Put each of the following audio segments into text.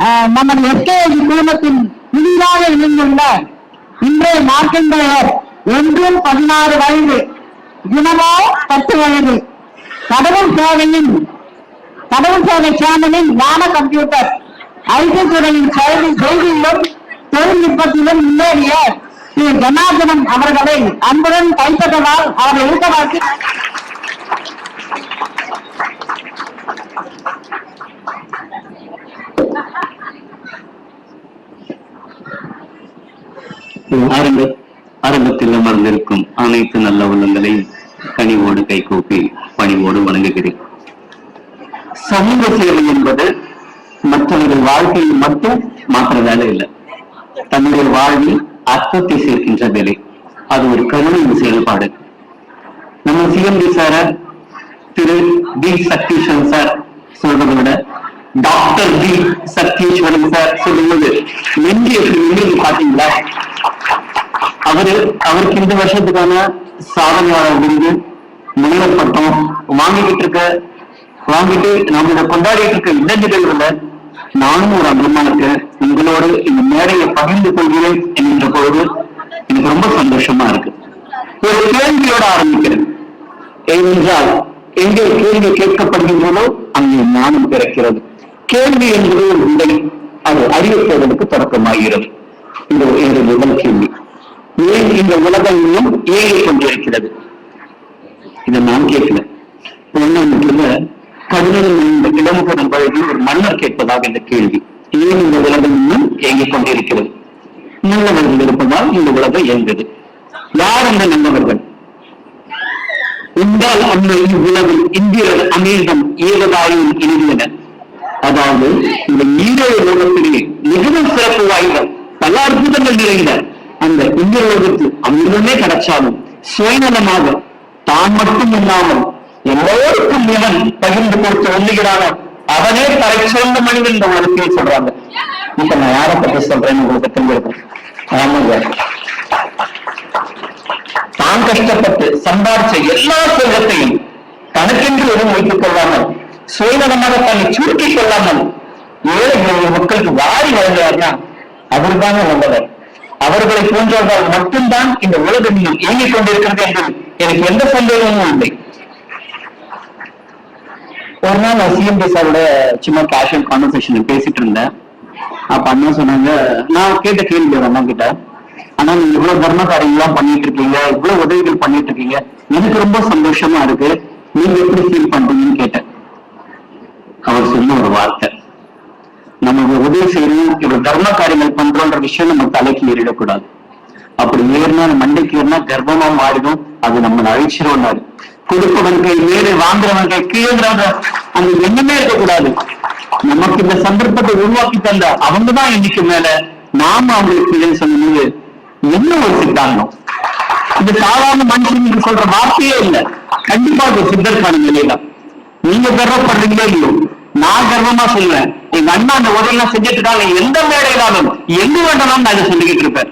அஹ், நமது எஸ்கேஜி குழுமத்தின் புதிதாக இணைந்துள்ள இன்றைய மார்க்கண்டையர் ஒன்றும் பதினாறு வயது தினமோ பத்து வயது. கடவுள் சேவையின் கடவுள் சேவை சேனலின் ஞான கம்ப்யூட்டர் ஐடி துறையின் செயலி செய்தியிலும் தொழில்நுட்பத்திலும் முன்னேறிய திரு அவர்களை அன்புடன் கைப்பற்றதால் அவரை ஊக்கமாக்கி ஆரம்ப ஆரம்பத்தில் அமர்ந்திருக்கும் அனைத்து நல்ல உள்ளங்களையும் கனிவோடு கைகூப்பி பணிவோடு வணங்குகிறேன். சமூக சேவை என்பது மற்றவர்கள் வாழ்க்கையை மட்டும் மாற்ற வேலை இல்லை. தன்னுடைய வாழ்வில் அர்த்தத்தை சேர்க்கின்ற வேலை. அது ஒரு கருணையின் செயல்பாடு. நம்ம சிஎம்டி சார திரு பி சக்தீஸ்வரன் சார் சொல்றதை விட டாக்டர் பி சக்தீஸ்வரன் சார் சொல்லும்போது நெஞ்சு எப்படி பாத்தீங்களா அவரு அவருக்கு இந்த வருஷத்துக்கான சாதனையாளர் விருது முனைவர் பட்டம் வாங்கிக்கிட்டு இருக்க வாங்கிட்டு நம்மளோட கொண்டாடிட்டு இருக்க இந்த நிகழ்வுல நானும் ஒரு அம்மா இருக்கேன் உங்களோடு இந்த மேடையை பகிர்ந்து கொள்கிறேன் என்கின்ற பொழுது எனக்கு ரொம்ப சந்தோஷமா இருக்கு. ஒரு கேள்வியோட ஆரம்பிக்கிறேன். ஏனென்றால் எங்கே கேள்வி கேட்கப்படுகின்றதோ அங்கே ஞானம் பிறக்கிறது. கேள்வி என்பது ஒரு விடை அது அறிவிப்பதற்கு தொடக்கமாகிறது. இந்த எனது முதல் கேள்வி. ஏன் இந்த உலகம் இன்னும் இயங்கிக் கொண்டிருக்கிறது? இதை நான் கேட்கல பொன்னம்பல பதினொன்று கிலோமீட்டர் வயதில் ஒரு மன்னர் கேட்பதாக இந்த கேள்வி. ஏன் இந்த உலகம் இன்னும் இயங்கிக் கொண்டிருக்கிறது? நல்லவர்கள் இருப்பதால் இந்த உலகம் இயங்குது யார் அந்த நல்லவர்கள்? உண்டால் அன்னை இவ்வுலகில் இந்திரர் அமீதம் ஏவதாயும் இருந்தனர் அதாவது இந்த ஈரோடு உலகத்திலே மிகவும் சிறப்பு வாய்ந்த பல அற்புதங்கள் நிறைந்த அந்த இந்தியலோகத்து அமிர்தமே கிடைச்சாலும் சுயநலமாக தான் மட்டும் இல்லாமல் எல்லோருக்கும் இவன் பகிர்ந்து கொடுத்து ஒல்லுகிறானோ அவனே தலை சிறந்த மனிதன் இந்த உலகத்தில் சொல்றாங்க. இப்ப நான் யாரை பத்தி சொல்றேன்னு உங்களுக்கு தெரிஞ்சிருக்கேன் ஆமாங்க. தான் கஷ்டப்பட்டு சம்பாதிச்ச எல்லா செல்வத்தையும் தனக்கென்று எதுவும் வைத்துக் கொள்ளாமல் சுயநலமாக தன்னை சுருக்கிக் கொள்ளாமல் ஏழை மக்களுக்கு வாரி வழங்குவார்னா அவர்தானே நல்லவர் அவர்களை போன்றவர்கள் மட்டும்தான் இந்த உலகம் இன்னும் இயங்கிக் கொண்டிருக்கிறது என்று எனக்கு எந்த சந்தேகமும் இல்லை. ஒரு நாள் நான் சிஎம்பி சாரோட சும்மா கேஷுவல் கான்வர்சேஷன் பேசிட்டு இருந்தேன். அப்ப அண்ணா சொன்னாங்க நான் கேட்ட கேள்வி ஒரு அண்ணா கிட்ட. ஆனா நீங்க இவ்வளவு தர்ம காரியங்கள்லாம் பண்ணிட்டு இருக்கீங்க இவ்வளவு உதவிகள் பண்ணிட்டு இருக்கீங்க. எனக்கு ரொம்ப சந்தோஷமா இருக்கு. நீங்க எப்படி ஃபீல் பண்றீங்கன்னு கேட்டேன். அவர் சொன்ன ஒரு வார்த்தை. நம்ம உதவி செய்யணும் இவ்வளவு தர்ம காரியங்கள் பண்றோன்ற விஷயம் நம்ம தலைக்கு ஏறிடக்கூடாது. அப்படி ஏறினா மண்டைக்கு ஏறினா கர்ப்பமா மாறிடும். அது நம்ம அழிச்சிரும்னாரு கொடுப்பவன் கை மேலே வாங்குறவன் கை கீழேங்கிறவங்க அந்த எண்ணமே இருக்கக்கூடாது. நமக்கு இந்த சந்தர்ப்பத்தை உருவாக்கி தந்த அவங்க தான் இன்னைக்கு மேல. நாம அவங்களுக்கு கீழே சொல்லும்போது என்ன ஒரு சித்தாந்தம்? இது சாதாரண மனுஷனுக்கு சொல்ற வார்த்தையே இல்லை. கண்டிப்பா ஒரு சித்தர்கான நிலையில நீங்க கர்வப்படுறீங்களோ இல்லையோ? நான் கர்வமா சொல்லுவேன் எங்க அண்ணா அந்த உதவியெல்லாம் செஞ்சுட்டு இருக்காங்க எந்த மேடையிலாலும் எங்க வேண்டாலும் நான் இதை சொல்லிக்கிட்டு இருப்பேன்.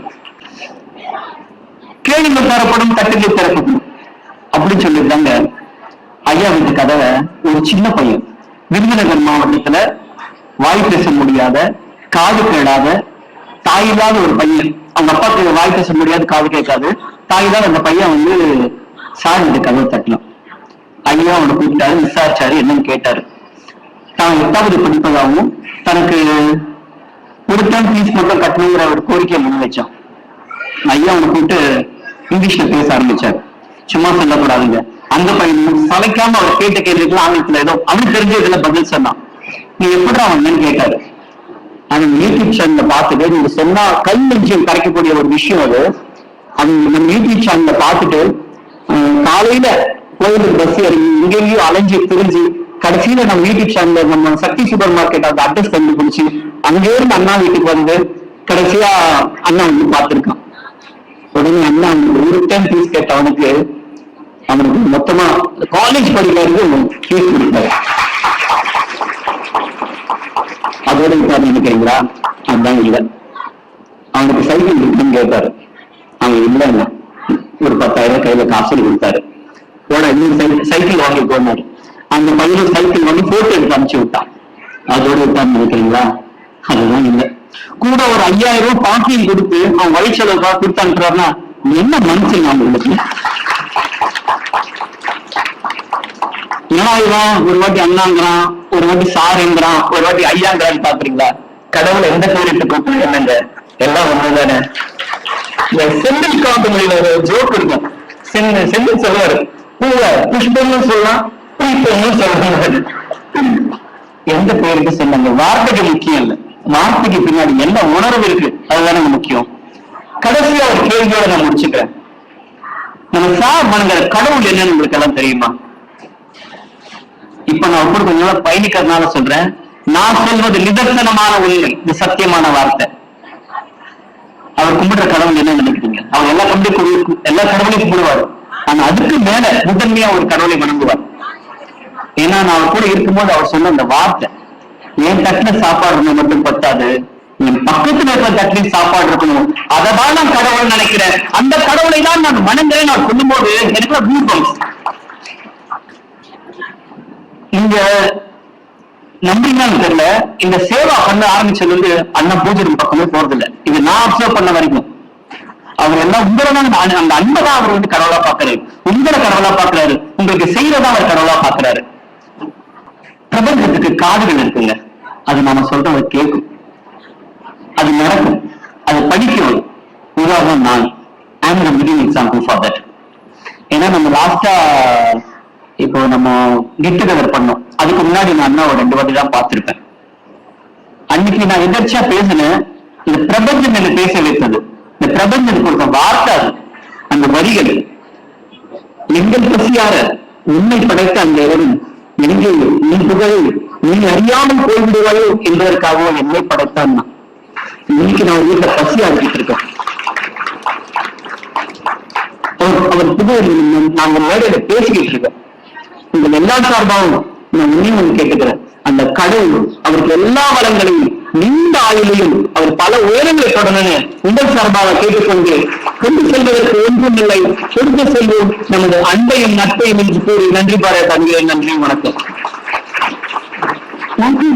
கேளுங்கள் தரப்படும் தட்டுகள் தரப்படும் அப்படின்னு சொல்லியிருந்தாங்க ஐயா வீட்டு கதவை ஒரு சின்ன பையன் விருதுநகர் மாவட்டத்துல வாய் பேச முடியாத காது கேடாத தாயில்லாத ஒரு பையன். அவங்க அப்பாவுக்கு வாய் பேச முடியாது காது கேட்காது. தாயில்லாத அந்த பையன் வந்து சார் இந்த கதவை தட்டலாம் ஐயா அவனை கூப்பிட்டாரு விசாரிச்சாரு என்னன்னு கேட்டாரு. தான் எட்டாவது படிப்பதாகவும் தனக்கு ஒரு டைம் ஃபீஸ் மட்டும் கட்டணுங்கிற ஒரு கோரிக்கையை முன் வச்சான் ஐயா அவனை கூப்பிட்டு இங்கிலீஷ்ல பேச ஆரம்பிச்சாரு. சும்மா சொல்லக்கூடாதுங்க. அந்த பையன் சளைக்காம அவர் கேட்ட கேள்விக்கு ஆங்கிலத்துல ஏதோ அவனுக்கு தெரிஞ்ச இதுல பதில் சொன்னான். நீ எப்படி அவன் கேட்டாரு. அவன் யூடியூப் சேனல்ல பார்த்துட்டு நீங்க சொன்னா கல் நெஞ்சியம் கரைக்கக்கூடிய ஒரு விஷயம் அது. அவன் நம்ம யூடியூப் சேனல்ல பார்த்துட்டு காலையில கோயிலுக்கு பஸ் இறங்கி இங்கேயும் அலைஞ்சு திரிஞ்சு கடைசியில நம்ம யூடியூப் சேனல்ல நம்ம சக்தி சூப்பர் மார்க்கெட் அந்த அட்ரஸ் கண்டுபிடிச்சு அங்கே இருந்து அண்ணா வீட்டுக்கு வந்து கடைசியா அண்ணா வந்து பார்த்திருக்கான். உடனே அண்ணா ஒரு டைம் ஃபீஸ் கேட்ட அவனுக்கு அவனுக்கு மொத்தமா காலேஜ் படிக்கிறது ஃபீஸ் கொடுத்தாரு. அதோட இப்ப நினைக்கிறீங்களா அதுதான் இல்லை அவனுக்கு சைக்கிள் இருக்குன்னு கேட்டாரு. அவன் இல்லைன்னா ஒரு பத்தாயிரம் கையில காசு கொடுத்தாரு. போட சைக்கிள் வாங்கி போனாரு அந்த பையன் சைக்கிள் வந்து போட்டு எடுத்து அனுப்பிச்சு விட்டான். அதோட விட்டான் நினைக்கிறீங்களா அதுதான் இல்ல. கூட ஒரு ஐயாயிரம் ரூபாய் பாக்கியம் கொடுத்து அவன் வழி செலவுக்காக கொடுத்து அனுப்புறாருன்னா என்ன மனுஷன் உங்களுக்கு? ஏன்னா இவன் ஒரு வாட்டி அண்ணாங்கிறான் ஒரு வாட்டி சாருங்கிறான் ஒரு வாட்டி ஐயாங்கிறான்னு பாக்குறீங்களா கடவுள் எந்த கோயிலுக்கு கூப்பிட்டு என்னங்க? எல்லாம் ஒண்ணுதானே? இந்த செந்தில் காந்தமொழியில ஒரு ஜோக் இருக்கும். செந்தில் சொல்லுவாரு பூவை புஷ்பம்னு சொல்லலாம் புஷ்பம்னு சொல்றார்கள் எந்த பெயருக்கு சொன்னாங்க வார்த்தைகள் முக்கியம் இல்ல. வார்த்தைக்கு பின்னாடி என்ன உணர்வு இருக்கு? அதுதானே முக்கியம். கடைசியா ஒரு கேள்வியோட நான் முடிச்சுக்கிறேன். நம்ம சார் மனங்கிற கடவுள் என்னன்னு உங்களுக்கு எல்லாம் தெரியுமா? இப்ப நான் கூட கொஞ்ச நாள் பயணிக்கிறதுனால சொல்றேன். நான் சொல்வது நிதர்சனமான உண்மை. இது சத்தியமான வார்த்தை. அவர் கும்பிடுற கடவுள் என்ன நினைக்கிறீங்க? அவர் எல்லா கடவுளையும் எல்லா கடவுளையும் கும்பிடுவார். ஆனா அதுக்கு மேல முதன்மையா ஒரு கடவுளை வணங்குவார். ஏன்னா நான் அவர் கூட இருக்கும்போது அவர் சொன்ன அந்த வார்த்தை என் தட்டுல சாப்பாடு இருந்தா மட்டும் பத்தாது. என் பக்கத்துல இருக்கிற தட்டுல சாப்பாடு இருக்கணும். அததான் நான் கடவுள் நினைக்கிறேன். அந்த கடவுளை தான் நான் வணங்குறேன். நான் சொல்லும்போது எனக்கு கூஸ் இங்க நம்பிங்கன்னு தெரியல. இந்த சேவா பண்ண ஆரம்பிச்சது வந்து அண்ணன் பூஜை பக்கமே போறது இல்ல இது நான் அப்சர்வ் பண்ண வரைக்கும். அவர் எல்லாம் உங்களை தான் அந்த- அந்த அன்பை தான் அவர் வந்து கடவுளா பாக்குறாரு உங்களை கடவுளா பாக்குறாரு உங்களுக்கு செய்யறதா அவர் கடவுளா பாக்குறாரு பிரபஞ்சத்துக்கு காதுகள் இருக்குங்க. அது நாம சொல்றத கேட்கும். அது நடக்கும். அது படிக்கும் உதாரணம் நான். I'm living example for that ஏன்னா நம்ம லாஸ்டா இப்போ நம்ம கெட் டுகெதர் பண்ணோம். அதுக்கு முன்னாடி நான் அண்ணா ஒரு ரெண்டு வாட்டி தான் பார்த்திருப்பேன். அன்னைக்கு நான் எதிர்ச்சியா பேசினேன். இந்த பிரபஞ்சம் என்ன பேச வைத்தது. இந்த பிரபஞ்சம் கொடுத்த வார்த்தை அந்த வரிகள். எங்கள் பசியார உண்மை படைத்த அந்த இவரும் எங்கே நீ புகழ் நீ அறியாமல் போய்விடுவாயோ என்பதற்காக என்னை படைத்தான் நான். இன்னைக்கு நான் வீட்டுல பசியா இருக்கிட்டு இருக்கேன். அவர் புகழ் நாங்க மேடையில பேசிக்கிட்டு இருக்கோம் உங்கள் எல்லா சார்பாகவும் நான் இன்னும் ஒன்று கேட்டுக்கிறேன். அந்த கடவுள் அவருக்கு எல்லா வளங்களையும் நீண்ட ஆயுளையும் அவர் பல உயரங்களை தொடர்ந்து உங்கள் சார்பாக கேட்டுக்கொண்டு கொண்டு செல்வதற்கு ஒன்றும் இல்லை கொடுத்து செல்வோம். நமது அன்பையும் நட்பையும் என்று கூறி நன்றி பாராட்ட நன்றி வணக்கம். நன்றி